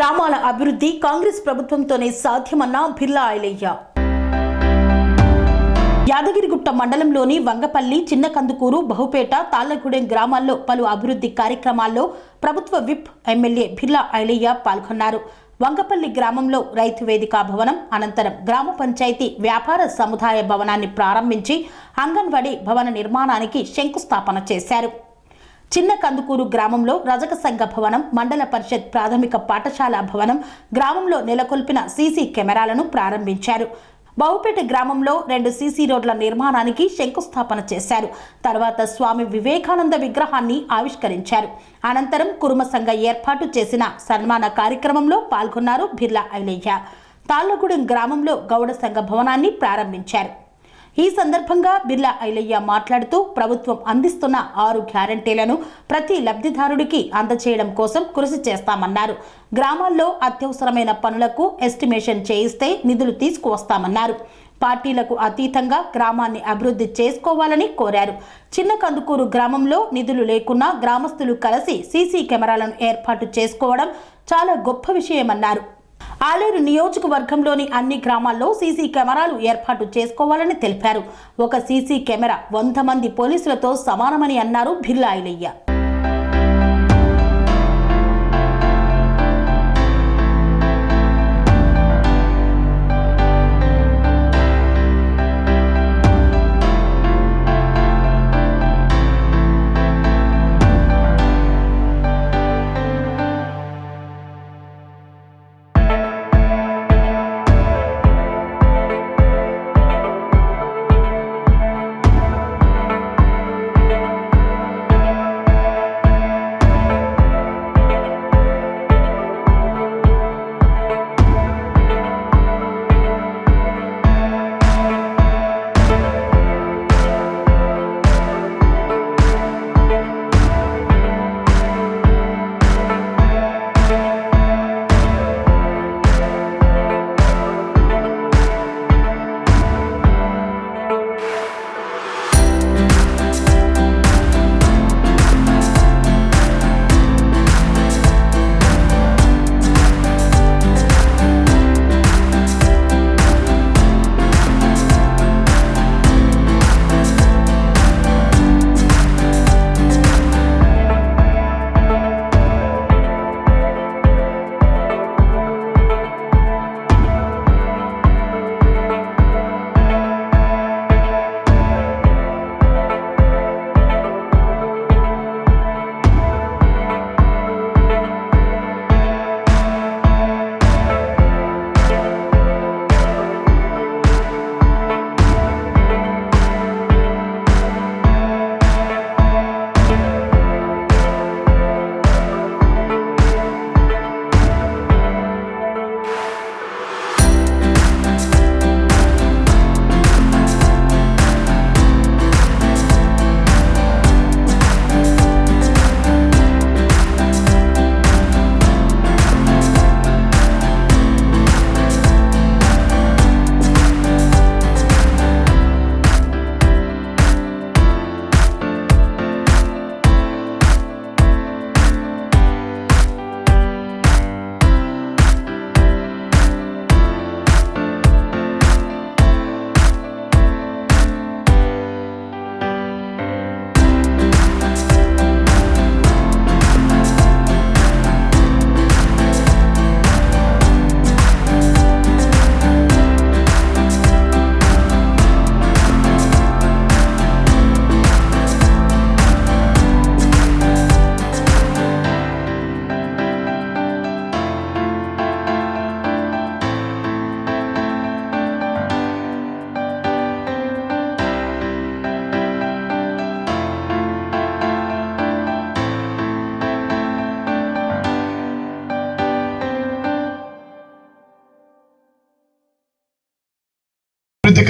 గ్రామాల అభివృద్ధి కాంగ్రెస్ ప్రభుత్వంతోనే సాధ్యమన్న బిర్లా ఐలయ్య. యాదగిరిగుట్ట మండలంలోని వంగపల్లి చిన్నకందుకూరు బహుపేట తాళ్ళగూడెం గ్రామాల్లో పలు అభివృద్ధి కార్యక్రమాల్లో ప్రభుత్వ విప్ ఎమ్మెల్యే బిర్లా ఐలయ్య పాల్గొన్నారు. వంగపల్లి గ్రామంలో రైతు వేదిక భవనం అనంతరం గ్రామ పంచాయతీ వ్యాపార సముదాయ భవనాన్ని ప్రారంభించి అంగన్వాడీ భవన నిర్మాణానికి శంకుస్థాపన చేశారు. చిన్న కందుకూరు గ్రామంలో రజక సంఘ భవనం మండల పరిషత్ ప్రాథమిక పాఠశాల భవనం గ్రామంలో నెలకొల్పిన సీసీ కెమెరాలను ప్రారంభించారు. బహుపేట గ్రామంలో రెండు సీసీ రోడ్ల నిర్మాణానికి శంకుస్థాపన చేశారు. తర్వాత స్వామి వివేకానంద విగ్రహాన్ని ఆవిష్కరించారు. అనంతరం కురుమ సంఘ ఏర్పాటు చేసిన సన్మాన కార్యక్రమంలో పాల్గొన్నారు బిర్లా ఐలయ్య. తాళ్ళగూడెం గ్రామంలో గౌడ సంఘ భవనాన్ని ప్రారంభించారు. ఈ సందర్భంగా బిర్లా ఐలయ్య మాట్లాడుతూ ప్రభుత్వం అందిస్తున్న ఆరు గ్యారంటీలను ప్రతి లబ్ధిదారుడికి అందచేయడం కోసం కృషి చేస్తామన్నారు. గ్రామాల్లో అత్యవసరమైన పనులకు ఎస్టిమేషన్ చేయిస్తే నిధులు తీసుకువస్తామన్నారు. పార్టీలకు అతీతంగా గ్రామాన్ని అభివృద్ధి చేసుకోవాలని కోరారు. చిన్న కందుకూరు గ్రామంలో నిధులు లేకున్నా గ్రామస్తులు కలిసి సీసీ కెమెరాలను ఏర్పాటు చేసుకోవడం చాలా గొప్ప విషయమన్నారు. ఆలేరు నియోజకవర్గంలోని అన్ని గ్రామాల్లో సీసీ కెమెరాలు ఏర్పాటు చేసుకోవాలని తెలిపారు. ఒక సీసీ కెమెరా వంద మంది పోలీసులతో సమానమని అన్నారు బిర్లా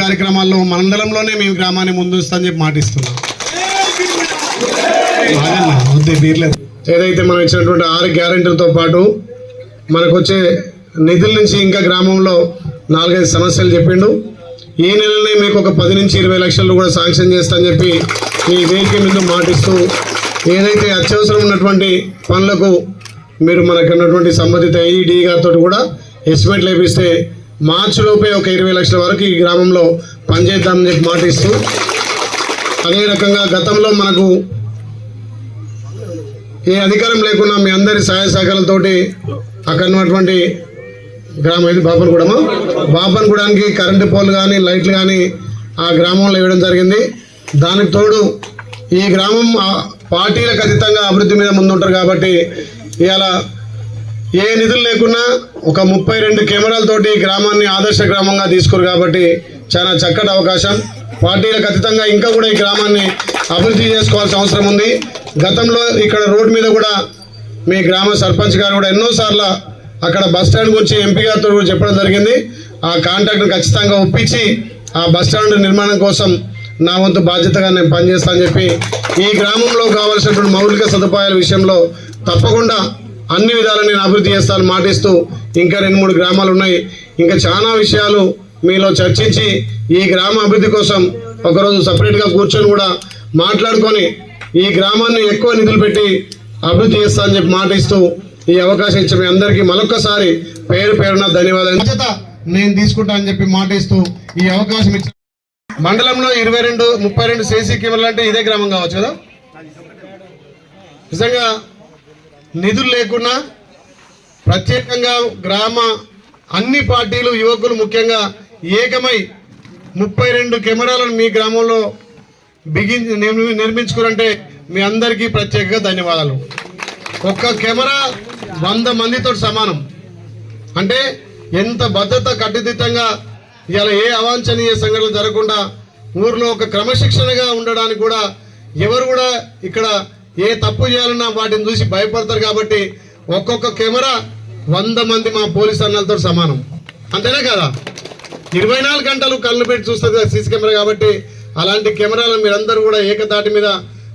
కార్యక్రమాల్లో మండలంలోనే మేము గ్రామాన్ని ముందుస్తామని చెప్పి మాటిస్తున్నాం. ఏదైతే మనం ఇచ్చినటువంటి ఆరు గ్యారెంటీలతో పాటు మనకు వచ్చే నిధుల నుంచి ఇంకా గ్రామంలో నాలుగైదు సమస్యలు చెప్పిండు. ఈ నెలనే మీకు ఒక పది నుంచి ఇరవై లక్షలు కూడా శాంక్షన్ చేస్తానని చెప్పి ఈ వేదిక మీద మాటిస్తూ ఏదైతే అత్యవసరం ఉన్నటువంటి పనులకు మీరు మనకు ఉన్నటువంటి సంబంధిత ఏఈడి గారితో కూడా ఎస్టిమేట్లు లేపిస్తే మార్చి లోపే ఒక ఇరవై లక్షల వరకు ఈ గ్రామంలో పనిచేద్దామని చెప్పి మాటిస్తూ అదే రకంగా గతంలో మనకు ఏ అధికారం లేకుండా మీ అందరి సహాయ సహకారాలతోటి అక్కడ ఉన్నటువంటి గ్రామం ఇది బాపన్గూడము? బాపన్గూడానికి కరెంటు పోల్ కానీ లైట్లు కానీ ఆ గ్రామంలో ఇవ్వడం జరిగింది. దానికి తోడు ఈ గ్రామం పార్టీలకు అతీతంగా అభివృద్ధి మీద ముందుంటారు కాబట్టి ఇవాళ ఏ నిధులు లేకున్నా ఒక ముప్పై రెండు కెమెరాలతోటి గ్రామాన్ని ఆదర్శ గ్రామంగా తీసుకోరు కాబట్టి చాలా చక్కటి అవకాశం. పార్టీలకు అతీతంగా ఇంకా కూడా ఈ గ్రామాన్ని అభివృద్ధి చేసుకోవాల్సిన అవసరం ఉంది. గతంలో ఇక్కడ రోడ్డు మీద కూడా మీ గ్రామ సర్పంచ్ గారు కూడా ఎన్నోసార్లు అక్కడ బస్ స్టాండ్ గురించి ఎంపీ గారితో కూడా చెప్పడం జరిగింది. ఆ కాంట్రాక్ట్ను ఖచ్చితంగా ఒప్పించి ఆ బస్ స్టాండ్ నిర్మాణం కోసం నా వంతు బాధ్యతగా నేను పనిచేస్తానని చెప్పి ఈ గ్రామంలో కావాల్సినటువంటి మౌలిక సదుపాయాల విషయంలో తప్పకుండా అన్ని విధాలు నేను అభివృద్ధి చేస్తాను మాటిస్తూ ఇంకా రెండు మూడు గ్రామాలు ఉన్నాయి. ఇంకా చాలా విషయాలు మీలో చర్చించి ఈ గ్రామ అభివృద్ధి కోసం ఒకరోజు సపరేట్గా కూర్చొని కూడా మాట్లాడుకొని ఈ గ్రామాన్ని ఎక్కువ నిధులు పెట్టి అభివృద్ధి చేస్తా అని చెప్పి మాటిస్తూ ఈ అవకాశం ఇచ్చిన మీ అందరికీ మరొకసారి పేరు పేరున ధన్యవాదాలు. బాధ్యత నేను తీసుకుంటా అని చెప్పి మాటిస్తూ ఈ అవకాశం ఇచ్చిన మండలంలో ఇరవై రెండు ముప్పై రెండు సీసీ కెమెరాలు అంటే ఇదే గ్రామం కావచ్చు కదా? నిజంగా నిధులు లేకున్నా ప్రత్యేకంగా గ్రామ అన్ని పార్టీలు యువకులు ముఖ్యంగా ఏకమై ముప్పై రెండు కెమెరాలను మీ గ్రామంలో బిగి నిర్మి- నిర్మించుకురంటే మీ అందరికీ ప్రత్యేకంగా ధన్యవాదాలు. ఒక్క కెమెరా వంద మందితో సమానం. అంటే ఎంత భద్రత కట్టుదిట్టంగా ఇలా ఏ అవాంఛనీయ సంఘటనలు జరగకుండా ఊర్లో ఒక క్రమశిక్షణగా ఉండడానికి కూడా ఎవరు కూడా ఇక్కడ ఏ తప్పు చేయాలన్నా వాటిని చూసి భయపడతారు కాబట్టి ఒక్కొక్క కెమెరా వంద మంది మా పోలీస్ అన్నలతో సమానం. అంతేనే కదా? ఇరవై నాలుగు గంటలు కళ్ళు పెట్టి చూస్తుంది కదా సీసీ కెమెరా కాబట్టి అలాంటి కెమెరాలను మీరందరూ కూడా ఏకతాటి మీద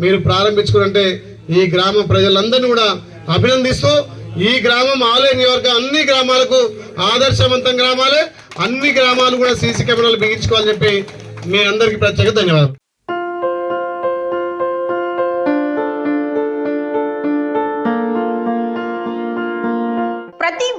మీరు ప్రారంభించుకుంటే ఈ గ్రామ ప్రజలందరినీ కూడా అభినందిస్తూ ఈ గ్రామం ఆలయ నియోజక అన్ని గ్రామాలకు ఆదర్శవంతం గ్రామాలే అన్ని గ్రామాలు కూడా సీసీ కెమెరాలు బిగించుకోవాలని చెప్పి మీ అందరికీ ప్రత్యేక ధన్యవాదాలు.